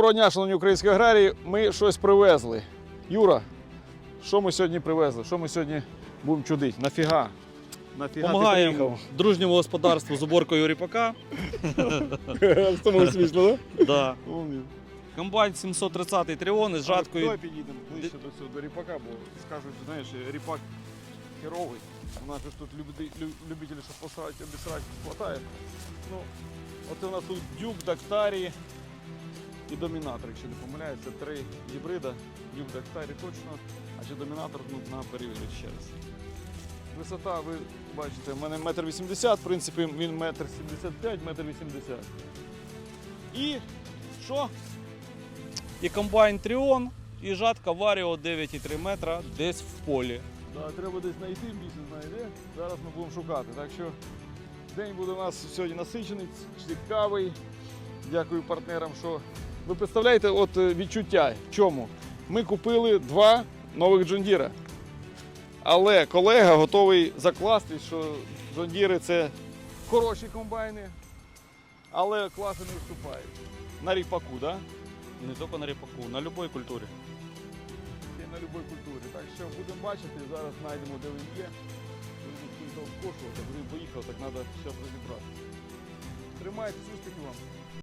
Доброго дня, шановні українські аграрії. Ми щось привезли. Юра, що ми сьогодні привезли? Що ми сьогодні будемо чудити? Нафіга? Нафіга Помагаємо дружньому господарству з уборкою ріпака. тому смішно, Да. так? Комбайн 730 тріони з жаткою. Давай підійдемо ближче до цього до ріпака, бо скажуть, знаєш, ріпак херовий. У нас же тут любителі, що посрати, обісрати, хватає. Ну, от у нас тут дюк, дактарі і домінатор, якщо не помиляюся, три гібрида. Дюк, дактарі точно, а ще домінатор ну, на перевірити ще раз. Висота, ви бачите, в мене метр вісімдесят, в принципі, він метр сімдесят п'ять, метр вісімдесят. І що? І комбайн тріон, і жатка Варіо 9,3 метра десь в полі. Да, треба десь знайти, місяць знайде. Зараз ми будемо шукати. Так що день буде у нас сьогодні насичений, цікавий. Дякую партнерам, що ви представляєте от е, відчуття. В чому? Ми купили два нових джондіра. Але колега готовий закласти, що джондіри це хороші комбайни, але класи не вступають. На ріпаку, так? Да? Не тільки на ріпаку, на будь-якій культурі. Є на будь-якій культурі. Так що будемо бачити, зараз знайдемо, де він є. Скошувати, поїхав, так треба зараз розібратися. Тримайтесь, успіхів вам.